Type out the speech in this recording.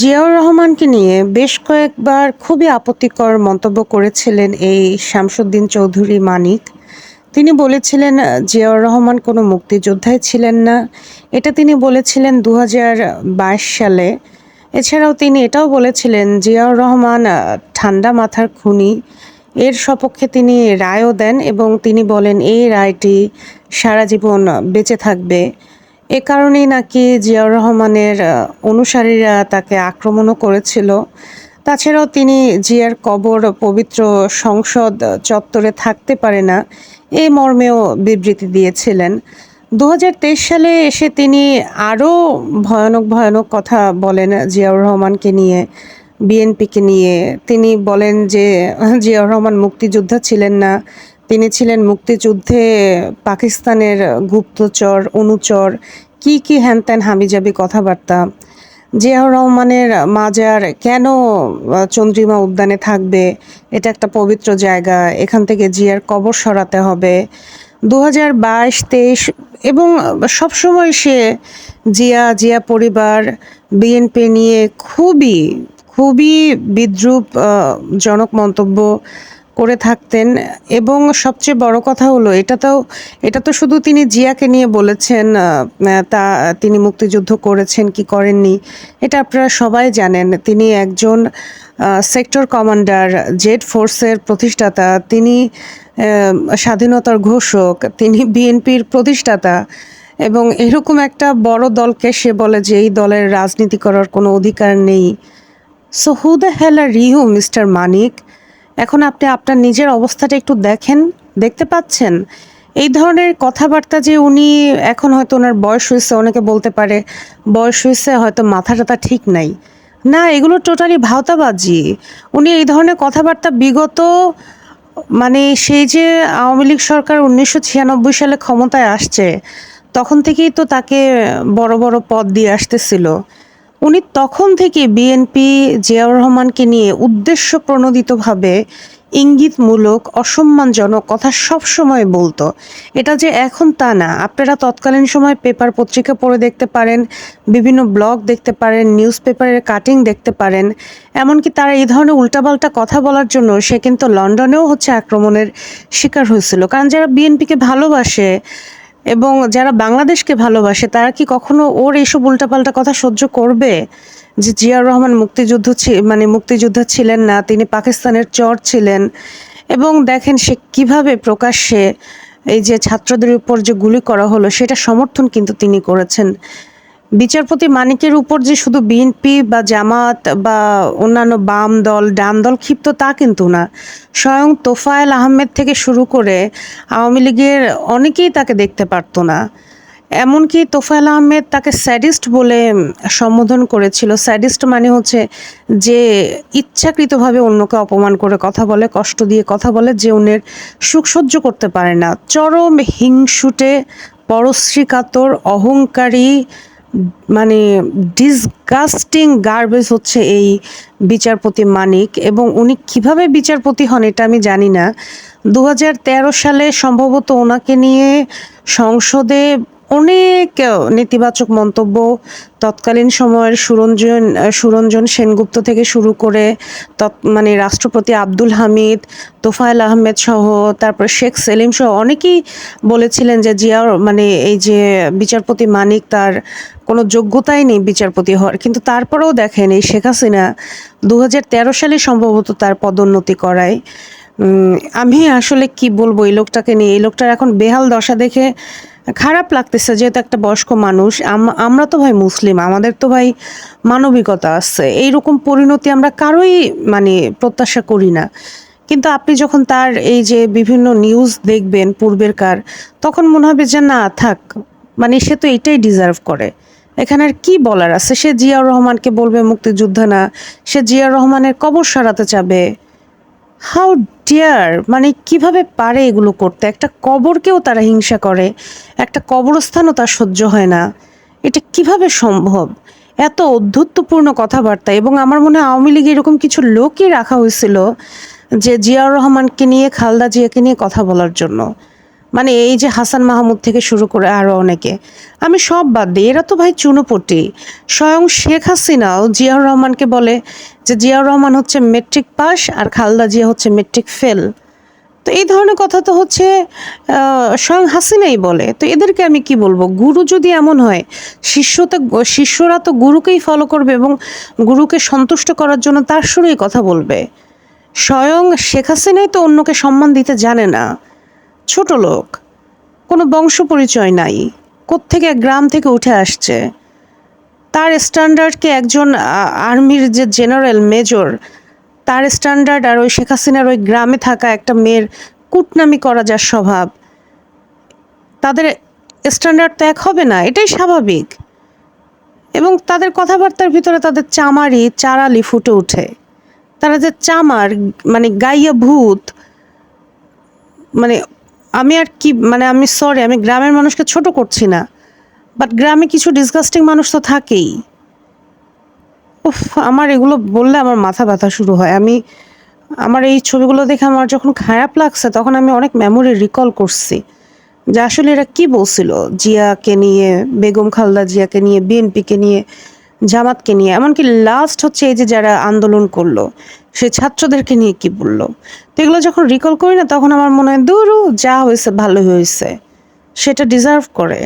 জিয়াউর রহমানকে নিয়ে বেশ কয়েকবার খুবই আপত্তিকর মন্তব্য করেছিলেন এই শামসুদ্দিন চৌধুরী মানিক। তিনি বলেছিলেন, জিয়াউর রহমান কোনো মুক্তিযোদ্ধাই ছিলেন না। এটা তিনি বলেছিলেন দু হাজার বাইশ সালে। এছাড়াও তিনি এটাও বলেছিলেন, জিয়াউর রহমান ঠান্ডা মাথার খুনি। এর সপক্ষে তিনি রায়ও দেন এবং তিনি বলেন, এই রায়টি সারা জীবন বেঁচে থাকবে। এ কারণেই নাকি জিয়াউর রহমানের অনুসারীরা তাকে আক্রমণও করেছিল। তাছাড়াও তিনি জিয়ার কবর পবিত্র সংসদ চত্বরে থাকতে পারে না এই মর্মেও বিবৃতি দিয়েছিলেন। দু হাজার তেইশ সালে এসে তিনি আরও ভয়ানক ভয়ানক কথা বলেন জিয়াউর রহমানকে নিয়ে, বিএনপিকে নিয়ে। তিনি বলেন যে, জিয়াউর রহমান মুক্তিযোদ্ধা ছিলেন না, তিনি ছিলেন মুক্তিযুদ্ধে পাকিস্তানের গুপ্তচর, অনুচর কি কি হ্যানত্যান হামিজাবি কথাবার্তা? জিয়াউর রহমানের মাজার কেন চন্দ্রিমা উদ্যানে থাকবে? এটা একটা পবিত্র জায়গা, এখান থেকে জিয়ার কবর সরাতে হবে। দু হাজার বাইশ, তেইশ এবং সবসময় সে জিয়া জিয়া পরিবার, বিএনপি নিয়ে খুবই খুবই বিদ্রুপ জনক মন্তব্য। করে থাকতেন। এবং সবচেয়ে বড় কথা হলো, এটা তো এটা তো শুধু তিনি জিয়াকে নিয়ে বলেছেন তা, তিনি মুক্তিযুদ্ধ করেছেন, কি করেননি। এটা আপনারা সবাই জানেন, তিনি একজন সেক্টর কমান্ডার, জেড ফোর্সের প্রতিষ্ঠাতা, তিনি স্বাধীনতার ঘোষক, তিনি বিএনপির প্রতিষ্ঠাতা। এবং এরকম একটা বড় দলকে সে বলে যে এই দলের রাজনীতি করার কোনো অধিকার নেই। So who the hell are you mister Manik এখন আপনি আপনার নিজের অবস্থাটা একটু দেখেন, দেখতে পাচ্ছেন? এই ধরনের কথাবার্তা যে উনি এখন হয়তো ওনার বয়স হয়েছে, অনেকে বলতে পারে বয়স হয়েছে, হয়তো মাথা টাথা ঠিক নাই। না, এগুলো টোটালি ভাওতাবাজি। উনি এই ধরনের কথাবার্তা বিগত মানে সেই যে আওয়ামী লীগ সরকার উনিশশো ছিয়ানব্বই সালে ক্ষমতায় আসছে, তখন থেকেই তো তাকে বড় বড় পদ দিয়ে আসতেছিল। উনি তখন থেকে বিএনপি জিয়াউর রহমানকে নিয়ে উদ্দেশ্য প্রণোদিতভাবে ইঙ্গিতমূলক, অসম্মানজনক কথা সব সময় বলতো। এটা যে এখন তা না। আপনারা তৎকালীন সময় পেপার পত্রিকা পড়ে দেখতে পারেন, বিভিন্ন ব্লগ দেখতে পারেন নিউজ পেপারের কাটিং দেখতে পারেন। এমনকি তারা এই ধরনের উল্টাপাল্টা কথা বলার জন্য সে কিন্তু লন্ডনেও হচ্ছে আক্রমণের শিকার হয়েছিল। কারণ যারা বিএনপিকে ভালোবাসে এবং যারা বাংলাদেশকে ভালোবাসে, তারা কি কখনো ওর এইসব উল্টাপাল্টা কথা সহ্য করবে? যে জিয়াউর রহমান মুক্তিযুদ্ধ মানে মুক্তিযোদ্ধা ছিলেন না, তিনি পাকিস্তানের চর ছিলেন এবং দেখেন সে কীভাবে প্রকাশ্যে এই যে ছাত্রদের উপর যে গুলি করা হলো, সেটা সমর্থন কিন্তু তিনি করেছেন। বিচারপতি মানিকের উপর যে শুধু বিএনপি বা জামাত বা অন্যান্য বাম দল, ডান দল ক্ষিপ্ত, তা কিন্তু না। স্বয়ং তোফায়েল আহমেদ থেকে শুরু করে আওয়ামী লীগের অনেকেই তাকে দেখতে পারতো না। এমনকি তোফায়েল আহমেদ তাকে স্যাডিস্ট বলে সম্বোধন করেছিল। স্যাডিস্ট মানে হচ্ছে যে ইচ্ছাকৃতভাবে অন্যকে অপমান করে কথা বলে, কষ্ট দিয়ে কথা বলে, যে অন্যের সুখ সহ্য করতে পারে না। চরম হিংসুটে, পরশ্রীকাতর, অহংকারী মানে ডিসগাস্টিং গার্বেজ হচ্ছে এই বিচারপতি মানিক এবং উনি কীভাবে বিচারপতি হন এটা আমি জানি না। দু হাজার তেরো সালে সম্ভবত ওনাকে নিয়ে সংসদে অনেক নেতিবাচক মন্তব্য, তৎকালীন সময়ের সুরঞ্জন সুরঞ্জন সেনগুপ্ত থেকে শুরু করে তৎ মানে রাষ্ট্রপতি আব্দুল হামিদ, তোফায়েল আহমেদ সহ, তারপর শেখ সেলিম সহ অনেকেই বলেছিলেন যে জিয়াউর মানে এই যে বিচারপতি মানিক তার কোনো যোগ্যতাই নেই বিচারপতি হওয়ার। কিন্তু তারপরেও দেখেন এই শেখ হাসিনা দু হাজার তেরো সালে সম্ভবত তার পদোন্নতি করায়। আমি আসলে কি বলব, এই লোকটাকে নিয়ে, এই লোকটার এখন বেহাল দশা দেখে খারাপ লাগতেছে, যেহেতু একটা বয়স্ক মানুষ। আম- আমরা তো ভাই মুসলিম, আমাদের তো ভাই মানবিকতা আছে। এইরকম পরিণতি আমরা কারোই মানে প্রত্যাশা করি না। কিন্তু আপনি যখন তার এই যে বিভিন্ন নিউজ দেখবেন, পূর্বের কার, তখন মনে হবে যে না, থাক মানে সে তো এটাই ডিজার্ভ করে। এখানে আর কি বলার আছে? সে জিয়াউর রহমানকে বলবে মুক্তিযোদ্ধা না, সে জিয়াউর রহমানের কবর সারাতে চাবে। হাউ ডিয়ার মানে কীভাবে পারে এগুলো করতে? একটা কবরকেও তারা হিংসা করে, একটা কবরস্থানও তার সহ্য হয় না। এটা কীভাবে সম্ভব? এত অধ্যত্বপূর্ণ কথাবার্তা, এবং আমার মনে হয় আওয়ামী লীগে এরকম কিছু লোকই রাখা হয়েছিল যে জিয়াউর রহমানকে নিয়ে, খালদা জিয়াকে নিয়ে কথা বলার জন্য। মানে এই যে হাসান মাহমুদ থেকে শুরু করে আরও অনেকে। আমি সব বাদ দিই, এরা তো ভাই চুনোপটি। স্বয়ং শেখ হাসিনাও জিয়াউর রহমানকে বলে যে জিয়াউর রহমান হচ্ছে মেট্রিক পাস আর খালদা জিয়া হচ্ছে মেট্রিক ফেল। তো এই ধরনের কথা তো হচ্ছে স্বয়ং হাসিনাই বলে। তো এদেরকে আমি কি বলব? গুরু যদি এমন হয় শিষ্য তো শিষ্যরা তো গুরুকেই ফলো করবে এবং গুরুকে সন্তুষ্ট করার জন্য তার সুরেই কথা বলবে। স্বয়ং শেখ হাসিনাই তো অন্যকে সম্মান দিতে জানে না। ছোট লোক। কোনো বংশ পরিচয় নাই। কোত্থেকে গ্রাম থেকে উঠে আসছে। তার স্ট্যান্ডার্ডকে একজন আর্মির যে জেনারেল মেজর তার স্ট্যান্ডার্ড আর ওই শেখ হাসিনার ওই গ্রামে থাকা একটা মেয়ের কুটনামি করা যার স্বভাব। তাদের স্ট্যান্ডার্ড তো এক হবে না, এটাই স্বাভাবিক। এবং তাদের কথাবার্তার ভিতরে তাদের চামারি, চারালি ফুটে ওঠে। তারা যে চামার মানে গাইয়া ভূত মানে আমি আর কি মানে আমি সরি আমি গ্রামের মানুষকে ছোট করছি না বাট গ্রামে কিছু ডিসগাস্টিং মানুষ তো থাকেই। উফ, আমার এগুলো বললে আমার মাথা ব্যথা শুরু হয়। আমি, আমার এই ছবিগুলো দেখে আমার যখন খারাপ লাগছে, তখন আমি অনেক মেমোরি রিকল করছি, যে আসলে এরা কি বলছিল? জিয়াকে নিয়ে, বেগম খালদা জিয়াকে নিয়ে বিএনপিকে নিয়ে, জামাতকে নিয়ে, এমনকি লাস্ট হচ্ছে এই যে যারা আন্দোলন করল সেই ছাত্রদেরকে নিয়ে কি বলল? এগুলো যখন রিকল করি না, তখন আমার মনে হয়, দূর, যা হয়েছে ভালো হয়েছে। সেটা ডিজার্ভ করে।